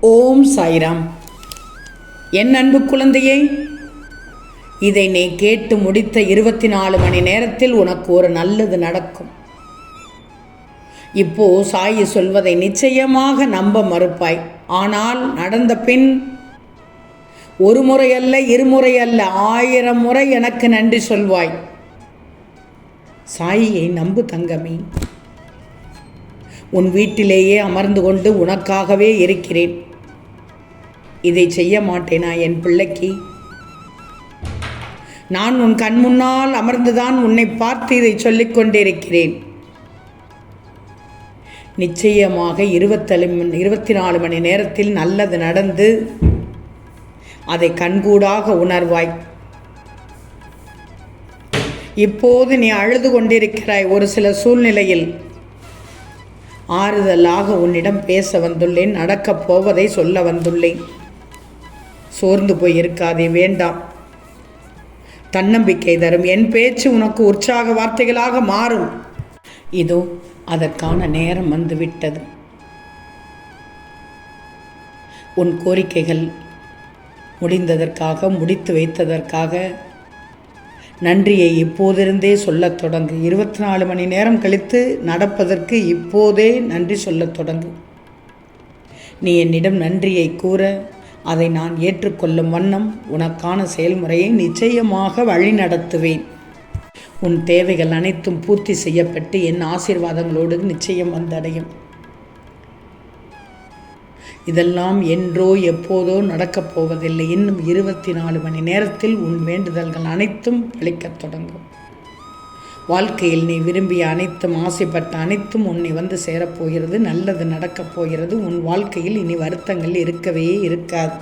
ஓம் சாய்ராம். என் அன்பு குழந்தையே இதை நீ கேட்டு முடித்த இருபத்தி நாலு மணி நேரத்தில் உனக்கு ஒரு நல்லது நடக்கும். இப்போ சாயி சொல்வதை நிச்சயமாக நம்ப மறுப்பாய். ஆனால் நடந்த பின் ஒரு முறை அல்ல இருமுறை அல்ல ஆயிரம் முறை எனக்கு நன்றி சொல்வாய். சாயியை நம்பு தங்கமே. உன் வீட்டிலேயே அமர்ந்து கொண்டு உனக்காகவே இருக்கிறேன். இதை செய்ய மாட்டேனா என் பிள்ளைக்கு? நான் உன் கண் முன்னால் அமர்ந்துதான் உன்னை பார்த்து இதை சொல்லிக் கொண்டிருக்கிறேன். நிச்சயமாக இருபத்தலு இருபத்தி நாலு மணி நேரத்தில் நல்லது நடந்து அதை கண்கூடாக உணர்வாய். இப்போது நீ அழுது கொண்டிருக்கிறாய் ஒரு சில சூழ்நிலையில். ஆறுதலாக உன்னிடம் பேச வந்துள்ளேன் நடக்கப் போவதை சொல்ல வந்துள்ளேன். சோர்ந்து போய் இருக்காதே வேண்டாம். தன்னம்பிக்கை தரும். என் பேச்சு உனக்கு உற்சாக வார்த்தைகளாக மாறும். இதோ அதற்கான நேரம் வந்துவிட்டது. உன் கோரிக்கைகள் முடிந்ததற்காக முடித்து வைத்ததற்காக நன்றியை இப்போதிருந்தே சொல்லத் தொடங்கு. இருபத்தி நாலு மணி நேரம் கழித்து நடப்பதற்கு இப்போதே நன்றி சொல்லத் தொடங்கு. நீ என்னிடம் நன்றியை கூற அதை நான் ஏற்றுக்கொள்ளும் வண்ணம் உனக்கான செயல்முறையை நிச்சயமாக வழிநடத்துவேன். உன் தேவைகள் அனைத்தும் பூர்த்தி செய்யப்பட்டு என் ஆசீர்வாதங்களோடு நிச்சயம் வந்தடையும். இதெல்லாம் என்றோ எப்போதோ நடக்கப் போவதில்லை. இன்னும் இருபத்தி நாலு மணி நேரத்தில் உன் வேண்டுதல்கள் அனைத்தும் பலிக்கத் தொடங்கும். வாழ்க்கையில் நீ விரும்பிய அனைத்தும் ஆசைப்பட்ட அனைத்தும் உன்னை வந்து சேரப்போகிறது நல்லது நடக்கப் போகிறது. உன் வாழ்க்கையில் இனி வருத்தங்கள் இருக்கவே இருக்காது.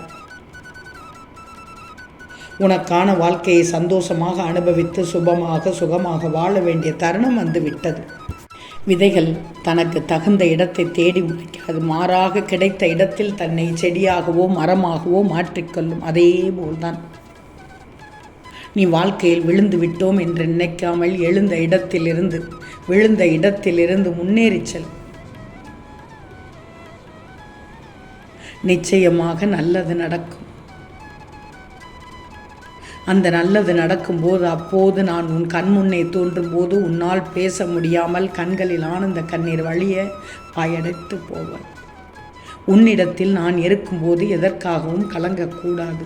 உனக்கான வாழ்க்கையை சந்தோஷமாக அனுபவித்து சுபமாக சுகமாக வாழ வேண்டிய தருணம் வந்து விட்டது. விதைகள் தனக்கு தகுந்த இடத்தை தேடி முளைக்காது மாறாக கிடைத்த இடத்தில் தன்னை செடியாகவோ மரமாகவோ மாற்றிக்கொள்ளும் அதே போல்தான். நீ வாழ்க்கையில் விழுந்து விட்டோம் என்று நினைக்காமல் எழுந்த இடத்திலிருந்து விழுந்த இடத்திலிருந்து முன்னேறி செல். நிச்சயமாக நல்லது நடக்கும். அந்த நல்லது நடக்கும்போது அப்போது நான் உன் கண் முன்னே தோன்றும் போது உன்னால் பேச முடியாமல் கண்களில் ஆனந்த கண்ணீர் வழிய பயடைத்து போவேன் உன்னிடத்தில் நான் இருக்கும்போது எதற்காகவும் கலங்கக்கூடாது.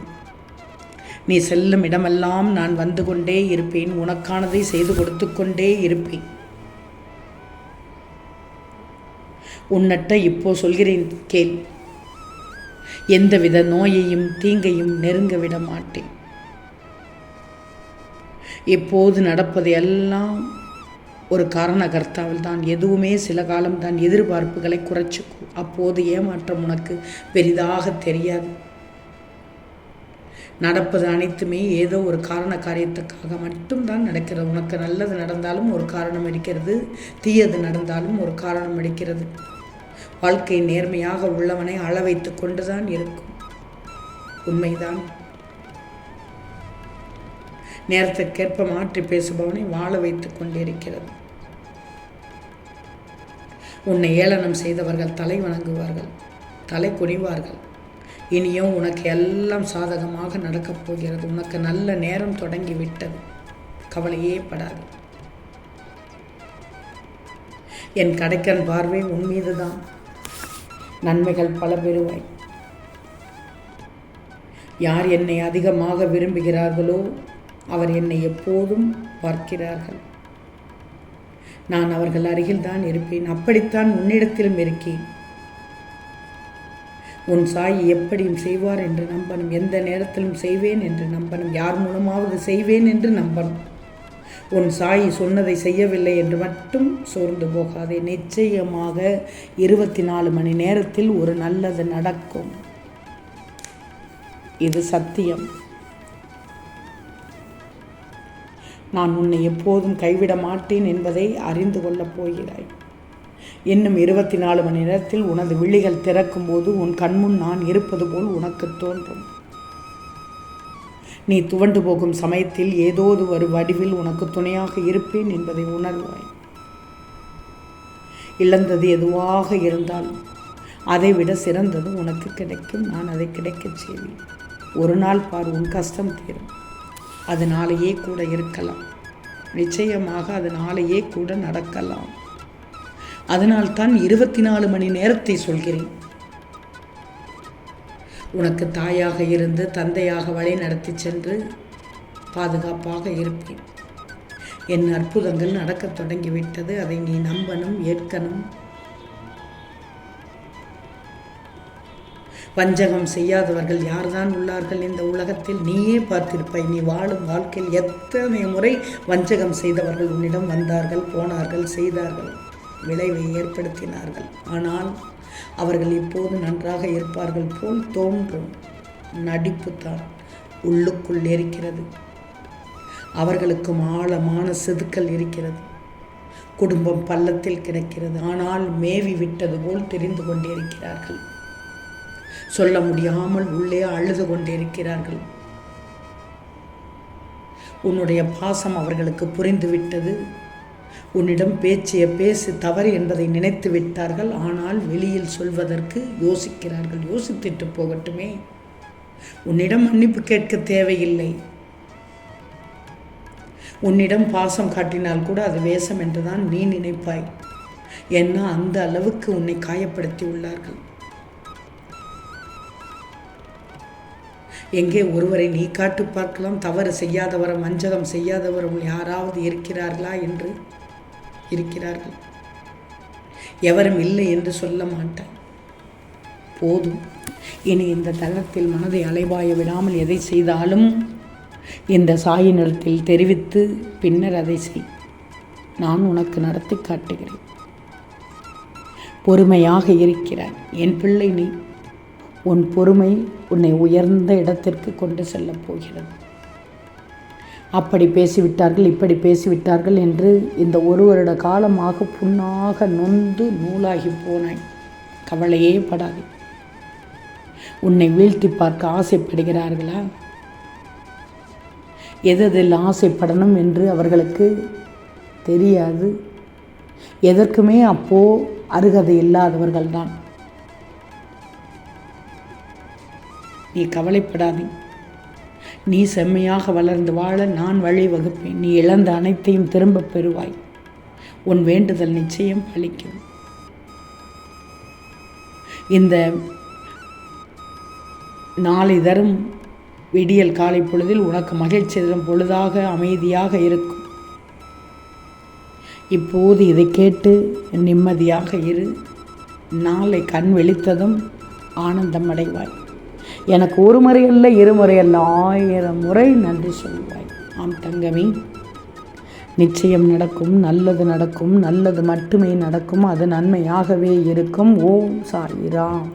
நீ செல்லும் இடமெல்லாம் நான் வந்து கொண்டே இருப்பேன். உனக்கானதை செய்து கொடுத்து கொண்டே இருப்பேன். உன்னட்ட இப்போ சொல்கிறேன் கேள். எந்தவித நோயையும் தீங்கையும் நெருங்க விட மாட்டேன். எப்போது நடப்பது எல்லாம் ஒரு காரணகர்த்தாவில் தான் எதுவுமே சில காலம் தான் எதிர்பார்ப்புகளை குறைச்சிக்கும். அப்போது ஏமாற்றம் உனக்கு பெரிதாக தெரியாது. நடப்பது அனைத்துமே ஏதோ ஒரு காரண காரியத்துக்காக மட்டும்தான் நடக்கிறது. உனக்கு நல்லது நடந்தாலும் ஒரு காரணம் இருக்கிறது தீயது நடந்தாலும் ஒரு காரணம் இருக்கிறது. வாழ்க்கை நேர்மையாக உள்ளவனை அள வைத்து கொண்டுதான் இருக்கும். உண்மைதான். நேரத்திற்கேற்ப மாற்றி பேசுபவனை வாழ வைத்து கொண்டிருக்கிறது. உன்னை ஏளனம் செய்தவர்கள் தலை வணங்குவார்கள் தலை குனிவார்கள். இனியும் உனக்கு எல்லாம் சாதகமாக நடக்கப் போகிறது. உனக்கு நல்ல நேரம் தொடங்கி விட்டது கவலையே படாது. என் கடைக்கன் பார்வை உன் மீதுதான். நன்மைகள் பல பெறுவாய். யார் என்னை அதிகமாக விரும்புகிறார்களோ அவர் என்னை எப்போதும் பார்க்கிறார்கள். நான் அவர்கள் அருகில் தான் இருப்பேன். அப்படித்தான் உன்னிடத்திலும் இருக்கேன். உன் சாய் எப்படியும் செய்வார் என்று நம்பணும். எந்த நேரத்திலும் செய்வேன் என்று நம்பணும். யார் மூலமாவது செய்வேன் என்று நம்பணும். உன் சாய் சொன்னதை செய்யவில்லை என்று மட்டும் சோர்ந்து போகாதே. நிச்சயமாக இருபத்தி நாலு மணி நேரத்தில் ஒரு நல்லது நடக்கும். இது சத்தியம். நான் உன்னை எப்போதும் கைவிட மாட்டேன் என்பதை அறிந்து கொள்ளப் போகிறாய். இன்னும் இருபத்தி நாலு மணி நேரத்தில் உனது விழிகள் திறக்கும்போது உன் கண்முன் நான் இருப்பது போல் உனக்கு தோன்றும். நீ துவண்டு போகும் சமயத்தில் ஏதோது ஒரு வடிவில் உனக்கு துணையாக இருப்பேன் என்பதை உணர்வாய். இழந்தது எதுவாக இருந்தாலும் அதை விட சிறந்தது உனக்கு கிடைக்கும். நான் அதை கிடைக்கச் செய்வேன். ஒரு நாள் பார் உன் கஷ்டம் தீரும். அது நாளையே கூட இருக்கலாம். நிச்சயமாக அது நாளையே கூட நடக்கலாம். அதனால்தான் இருபத்தி நாலு மணி நேரத்தை சொல்கிறேன். உனக்கு தாயாக இருந்து தந்தையாக வழி நடத்தி சென்று பாதுகாப்பாக இருப்பேன். என் அற்புதங்கள் நடக்கத் தொடங்கிவிட்டது. அதை நீ நம்பணும் ஏற்கணும். வஞ்சகம் செய்யாதவர்கள் யார்தான் உள்ளார்கள் இந்த உலகத்தில்? நீயே பார்த்திருப்பாய் நீ வாழும் வாழ்க்கையில் எத்தனை முறை வஞ்சகம் செய்தவர்கள் உன்னிடம் வந்தார்கள் போனார்கள் செய்தார்கள். விளைவை ஏற்படுத்தினார்கள். ஆனால் அவர்கள் இப்போது நன்றாக இருப்பார்கள் போல் தோன்றும் நடிப்புத்தான் உள்ளுக்குள் இருக்கிறது. அவர்களுக்கும் ஆழமான செதுக்கல் இருக்கிறது. குடும்பம் பள்ளத்தில் கிடக்கிறது. ஆனால் மேவி விட்டது போல் தெரிந்து கொண்டிருக்கிறார்கள். சொல்ல முடியாமல் உள்ளே அழுது கொண்டிருக்கிறார்கள். உன்னுடைய பாசம் அவர்களுக்கு புரிந்துவிட்டது. உன்னிடம் பேச்சிய பேசு தவறு என்பதை நினைத்து விட்டார்கள். ஆனால் வெளியில் சொல்வதற்கு யோசிக்கிறார்கள். யோசித்துட்டு போகட்டுமே. உன்னிடம் மன்னிப்பு கேட்க தேவையில்லை. உன்னிடம் பாசம் காட்டினால் கூட அது வேஷம் என்றுதான் நீ நினைப்பாய். ஏன்னா அந்த அளவுக்கு உன்னை காயப்படுத்தி உள்ளார்கள். எங்கே ஒருவரை நீ காட்டு பார்க்கலாம். தவறு செய்யாதவரும் வஞ்சகம் செய்யாதவரும் யாராவது இருக்கிறார்களா என்று இருக்கிறார்கள். எவரும் இல்லை என்று சொல்ல மாட்டார். போதும். இனி இந்த தளத்தில் மனதை அலைவாய விடாமல் எதை செய்தாலும் இந்த சாயினிடத்தில் தெரிவித்து பின்னர் அதை செய். நான் உனக்கு நடத்தி காட்டுகிறேன். பொறுமையாக இருக்கிறாய். என் பிள்ளை நீ. உன் பொறுமை உன்னை உயர்ந்த இடத்திற்கு கொண்டு செல்லப் போகிறது. அப்படி பேசிவிட்டார்கள் இப்படி பேசிவிட்டார்கள் என்று இந்த ஒரு வருட காலமாக புண்ணாக நொந்து நூலாகி போனாய். கவலையே படாது. உன்னை வீழ்த்தி பார்க்க ஆசைப்படுகிறார்களா? எதில் ஆசைப்படணும் என்று அவர்களுக்கு தெரியாது. எதற்குமே அப்போ அருகதை இல்லாதவர்கள்தான். நீ கவலைப்படாதே. நீ செம்மையாக வளர்ந்து வாழ நான் வழி வகுப்பேன். நீ இழந்த அனைத்தையும் திரும்பப் பெறுவாய். உன் வேண்டுதல் நிச்சயம் பலிக்கும் இந்த நாளை தரும் விடியல் காலை பொழுதில் உனக்கு மகிழ்ச்சி தரும் பொழுதாக அமைதியாக இருக்கும். இப்போது இதை கேட்டு நிம்மதியாக இரு. நாளை கண் வெளித்ததும் ஆனந்தம் அடைவாய். எனக்கு ஒரு முறை அல்ல இருமுறை அல்ல ஆயிரம் முறை நன்றி சொல்வாய். ஆம் தங்கமே நிச்சயம் நடக்கும் நல்லது நடக்கும் நல்லது மட்டுமே நடக்கும் அது நன்மையாகவே இருக்கும். ஓம் சாயிராம்.